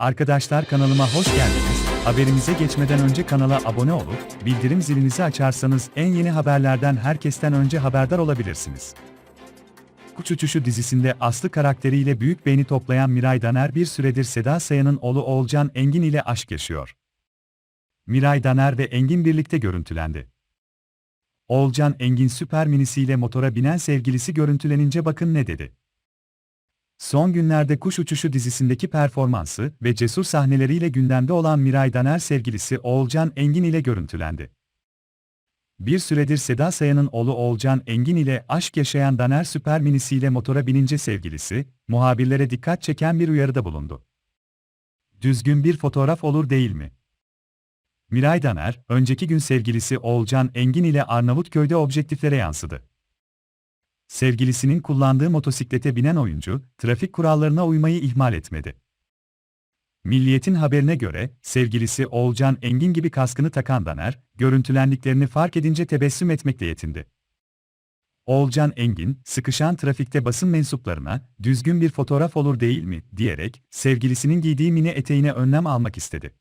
Arkadaşlar kanalıma hoş geldiniz. Haberimize geçmeden önce kanala abone olup bildirim zilinizi açarsanız en yeni haberlerden herkesten önce haberdar olabilirsiniz. Kuş Uçuşu dizisinde Aslı karakteriyle büyük beğeni toplayan Miray Daner bir süredir Seda Sayan'ın oğlu Oğulcan Engin ile aşk yaşıyor. Miray Daner ve Engin birlikte görüntülendi. Oğulcan Engin süper minisiyle motora binen sevgilisi görüntülenince bakın ne dedi. Son günlerde Kuş Uçuşu dizisindeki performansı ve cesur sahneleriyle gündemde olan Miray Daner sevgilisi Oğulcan Engin ile görüntülendi. Bir süredir Seda Sayan'ın oğlu Oğulcan Engin ile aşk yaşayan Daner süper minisiyle motora binince sevgilisi, muhabirlere dikkat çeken bir uyarıda bulundu. Düzgün bir fotoğraf olur değil mi? Miray Daner, önceki gün sevgilisi Oğulcan Engin ile Arnavutköy'de objektiflere yansıdı. Sevgilisinin kullandığı motosiklete binen oyuncu, trafik kurallarına uymayı ihmal etmedi. Milliyet'in haberine göre, sevgilisi Oğulcan Engin gibi kaskını takan Daner, görüntülendiklerini fark edince tebessüm etmekle yetindi. Oğulcan Engin, sıkışan trafikte basın mensuplarına, düzgün bir fotoğraf olur değil mi, diyerek, sevgilisinin giydiği mini eteğine önlem almak istedi.